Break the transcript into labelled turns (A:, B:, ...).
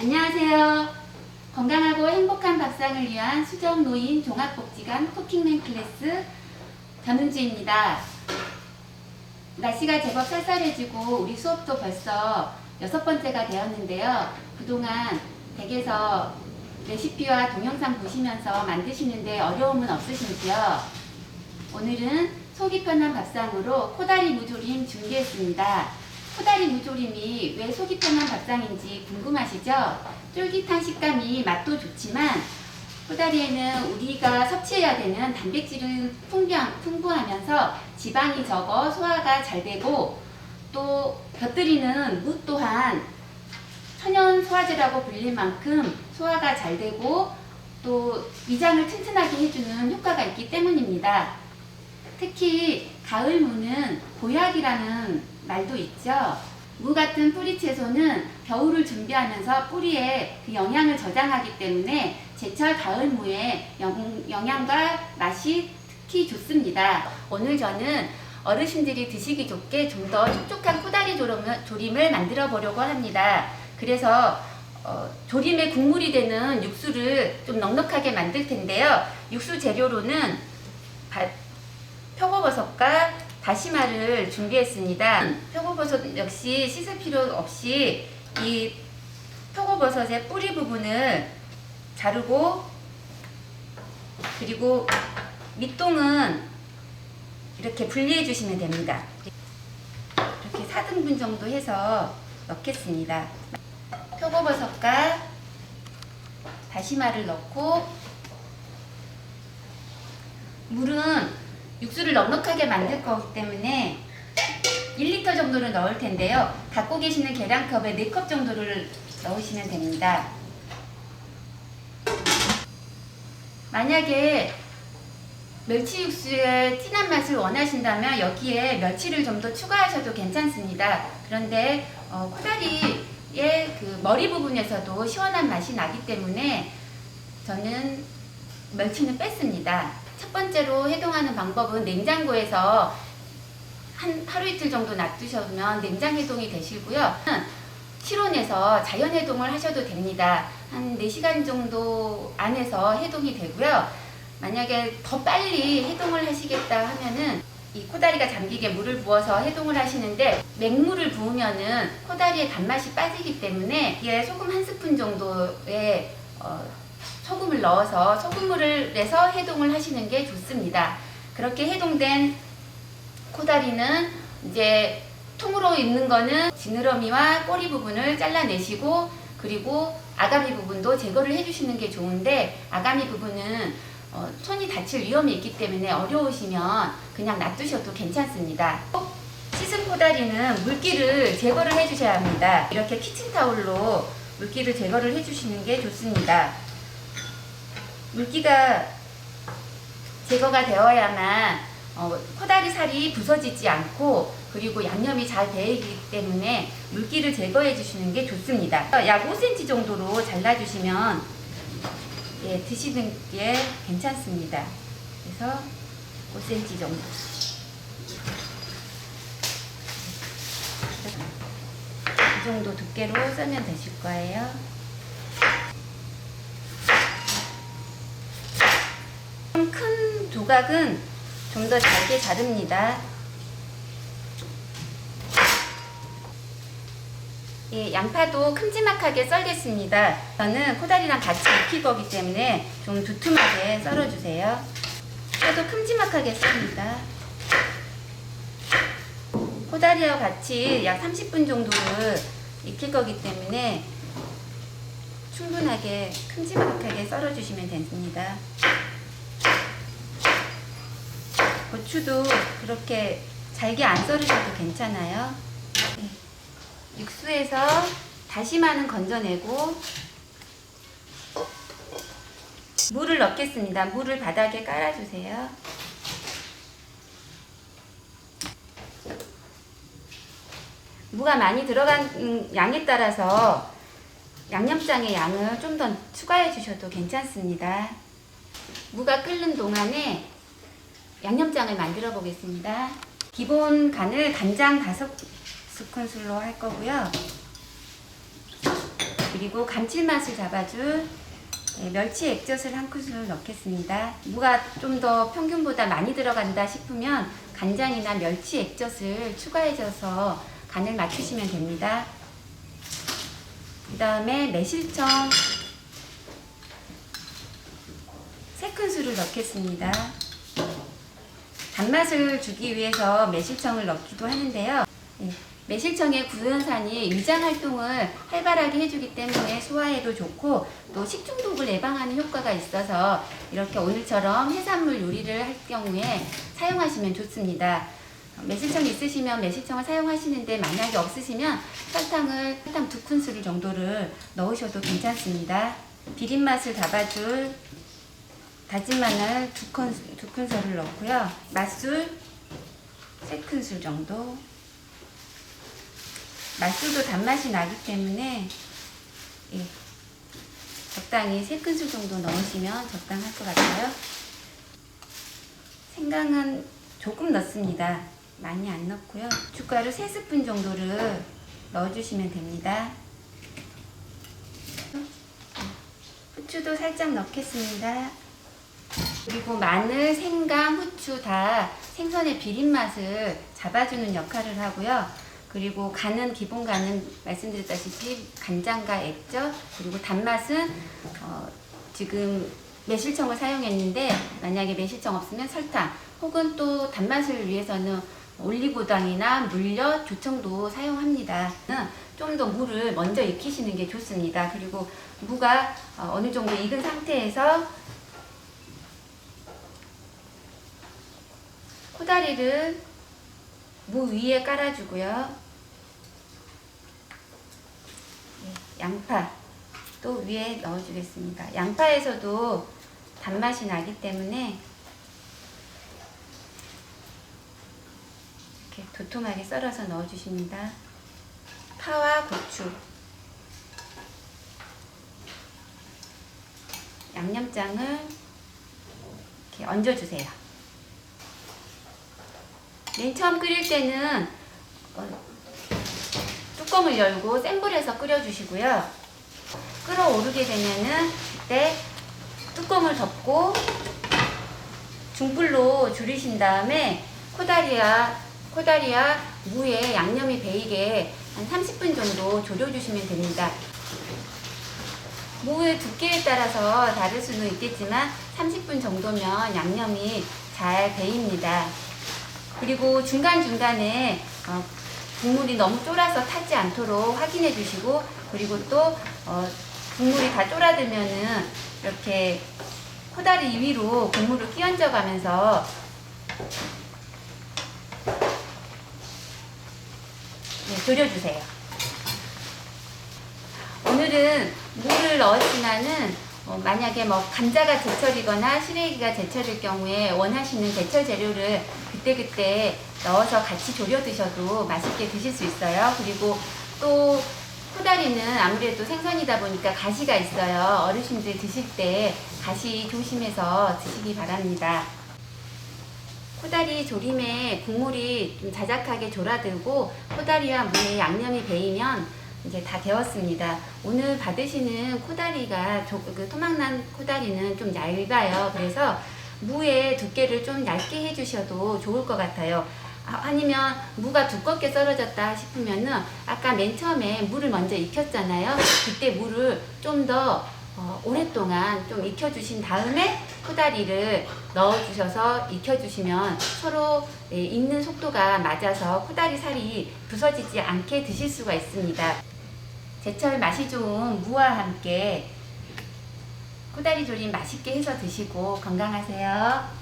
A: 안녕하세요. 건강하고 행복한 밥상을 위한 수정 노인 종합복지관 쿠킹맨 클래스 변은주입니다. 날씨가 제법 쌀쌀해지고 우리 수업도 벌써 여섯 번째가 되었는데요. 그동안 댁에서 레시피와 동영상 보시면서 만드시는데 어려움은 없으신지요? 오늘은 속이 편한 밥상으로 코다리 무조림 준비했습니다. 코다리 무조림이 왜 속이 편한 밥상인지 궁금하시죠? 쫄깃한 식감이 맛도 좋지만 코다리에는 우리가 섭취해야 되는 단백질은 풍부한, 풍부하면서 지방이 적어 소화가 잘 되고 또 곁들이는 무 또한 천연 소화제라고 불릴 만큼 소화가 잘 되고 또 위장을 튼튼하게 해주는 효과가 있기 때문입니다. 특히 가을 무는 보약이라는 말도 있죠. 무 같은 뿌리 채소는 겨울을 준비하면서 뿌리에 그 영양을 저장하기 때문에 제철 가을 영, 영양과 맛이 특히 좋습니다. 오늘 저는 어르신들이 드시기 좋게 좀 더 촉촉한 코다리 조림을, 조림을 만들어 보려고 합니다. 그래서 어, 조림의 국물이 되는 육수를 좀 넉넉하게 만들 텐데요. 육수 재료로는 바- 표고버섯과 다시마를 준비했습니다. 표고버섯 역시 씻을 필요 없이 이 표고버섯의 뿌리 부분을 자르고 그리고 밑동은 이렇게 분리해 주시면 됩니다. 이렇게 4등분 정도 해서 넣겠습니다. 표고버섯과 다시마를 넣고 물은 육수를 넉넉하게 만들 거기 때문에 1리터 정도를 넣을 텐데요. 갖고 계시는 계량컵에 4컵 정도를 넣으시면 됩니다. 만약에 멸치 육수의 진한 맛을 원하신다면 여기에 멸치를 좀 더 추가하셔도 괜찮습니다. 그런데 어, 코다리의 그 머리 부분에서도 시원한 맛이 나기 때문에 저는 멸치는 뺐습니다. 첫 번째로 해동하는 방법은 냉장고에서 한 하루 이틀 정도 놔두시면 냉장 해동이 되시고요. 실온에서 자연 해동을 하셔도 됩니다. 한 4시간 정도 안에서 해동이 되고요. 만약에 더 빨리 해동을 하시겠다 하면은 이 코다리가 잠기게 물을 부어서 해동을 하시는데 맹물을 부으면은 코다리의 단맛이 빠지기 때문에 이게 소금 한 스푼 정도의 어, 소금을 넣어서 소금물을 내서 해동을 하시는 게 좋습니다. 그렇게 해동된 코다리는 이제 통으로 있는 거는 지느러미와 꼬리 부분을 잘라내시고 그리고 아가미 부분도 제거를 해주시는 게 좋은데 아가미 부분은 어, 손이 다칠 위험이 있기 때문에 어려우시면 그냥 놔두셔도 괜찮습니다. 꼭 씻은 코다리는 물기를 제거를 해주셔야 합니다. 이렇게 키친타올로 물기를 제거를 해주시는 게 좋습니다. 물기가 제거가 되어야만 어, 코다리 살이 부서지지 않고 그리고 양념이 잘 배이기 때문에 물기를 제거해 주시는 게 좋습니다. 약 5cm 정도로 잘라주시면 예, 드시는 게 괜찮습니다. 그래서 5cm 정도. 이 정도 두께로 썰면 되실 거예요. 큰 조각은 좀 더 잘게 자릅니다. 예, 양파도 큼지막하게 썰겠습니다. 저는 코다리랑 같이 익힐 거기 때문에 좀 두툼하게 썰어주세요. 저도 큼지막하게 썹니다. 코다리와 같이 약 30분 정도를 익힐 거기 때문에 충분하게 큼지막하게 썰어주시면 됩니다. 고추도 그렇게 잘게 안 썰으셔도 괜찮아요. 네. 육수에서 다시마는 건져내고 물을 넣겠습니다. 물을 바닥에 깔아주세요. 무가 많이 들어간 음, 양에 따라서 양념장의 양을 좀 더 추가해 주셔도 괜찮습니다. 무가 끓는 동안에 양념장을 만들어 보겠습니다. 기본 간을 간장 다섯 스푼술로 할 거고요. 그리고 감칠맛을 잡아줄 네, 멸치 액젓을 한 큰술 넣겠습니다. 무가 좀 더 평균보다 많이 들어간다 싶으면 간장이나 멸치 액젓을 추가해줘서 간을 맞추시면 됩니다. 그 다음에 매실청 세 큰술을 넣겠습니다. 단맛을 주기 위해서 매실청을 넣기도 하는데요. 예, 매실청의 구연산이 위장 활동을 활발하게 해주기 때문에 소화에도 좋고 또 식중독을 예방하는 효과가 있어서 이렇게 오늘처럼 해산물 요리를 할 경우에 사용하시면 좋습니다. 매실청 있으시면 매실청을 사용하시는데 만약에 없으시면 설탕을 설탕 두 큰술 정도를 넣으셔도 괜찮습니다. 비린 맛을 잡아줄 다진 마늘 두, 큰, 두 큰술을 넣고요. 맛술 세 큰술 정도. 맛술도 단맛이 나기 때문에 예, 적당히 세 큰술 정도 넣으시면 적당할 것 같아요. 생강은 조금 넣습니다. 많이 안 넣고요. 고춧가루 3스푼 정도를 넣어주시면 됩니다. 후추도 살짝 넣겠습니다. 그리고 마늘, 생강, 후추 다 생선의 비린 맛을 잡아주는 역할을 하고요. 그리고 간은 기본 간은 말씀드렸다시피 간장과 액젓 그리고 단맛은 어, 지금 매실청을 사용했는데 만약에 매실청 없으면 설탕 혹은 또 단맛을 위해서는 올리고당이나 물엿, 조청도 사용합니다. 좀더 무를 먼저 익히시는 게 좋습니다. 그리고 무가 어, 어느 정도 익은 상태에서 코다리를 무 위에 깔아주고요. 예, 양파 또 위에 넣어주겠습니다. 양파에서도 단맛이 나기 때문에 이렇게 도톰하게 썰어서 넣어주십니다. 파와 고추, 양념장을 이렇게 얹어주세요. 맨 처음 끓일 때는 어, 뚜껑을 열고 센 불에서 끓여주시고요. 끓어오르게 되면은 그때 뚜껑을 덮고 중불로 줄이신 다음에 코다리와 코다리와 무에 양념이 배이게 한 30분 정도 졸여주시면 됩니다. 무의 두께에 따라서 다를 수는 있겠지만 30분 정도면 양념이 잘 배입니다. 그리고 중간중간에 어, 국물이 너무 쫄아서 타지 않도록 확인해 주시고 그리고 또 어, 국물이 다 쫄아들면은 이렇게 코다리 위로 국물을 끼얹어 가면서 네, 졸여주세요. 오늘은 물을 넣었지만은 어, 만약에 뭐 감자가 제철이거나 시래기가 제철일 경우에 원하시는 제철 재료를 그때그때 넣어서 같이 졸여 드셔도 맛있게 드실 수 있어요. 그리고 또 코다리는 아무래도 생선이다 보니까 가시가 있어요. 어르신들 드실 때 가시 조심해서 드시기 바랍니다. 코다리 조림에 국물이 좀 자작하게 졸아들고 코다리와 무에 양념이 배이면 이제 다 되었습니다. 오늘 받으시는 코다리가 조- 그 토막난 코다리는 좀 얇아요. 그래서 무의 두께를 좀 얇게 해주셔도 좋을 것 같아요. 아, 아니면 무가 두껍게 썰어졌다 싶으면은 아까 맨 처음에 물을 먼저 익혔잖아요. 그때 물을 좀더 어, 오랫동안 좀 익혀주신 다음에 코다리를 넣어주셔서 익혀주시면 서로 예, 익는 속도가 맞아서 코다리 살이 부서지지 않게 드실 수가 있습니다. 제철 맛이 좋은 무와 함께 코다리 조림 맛있게 해서 드시고 건강하세요.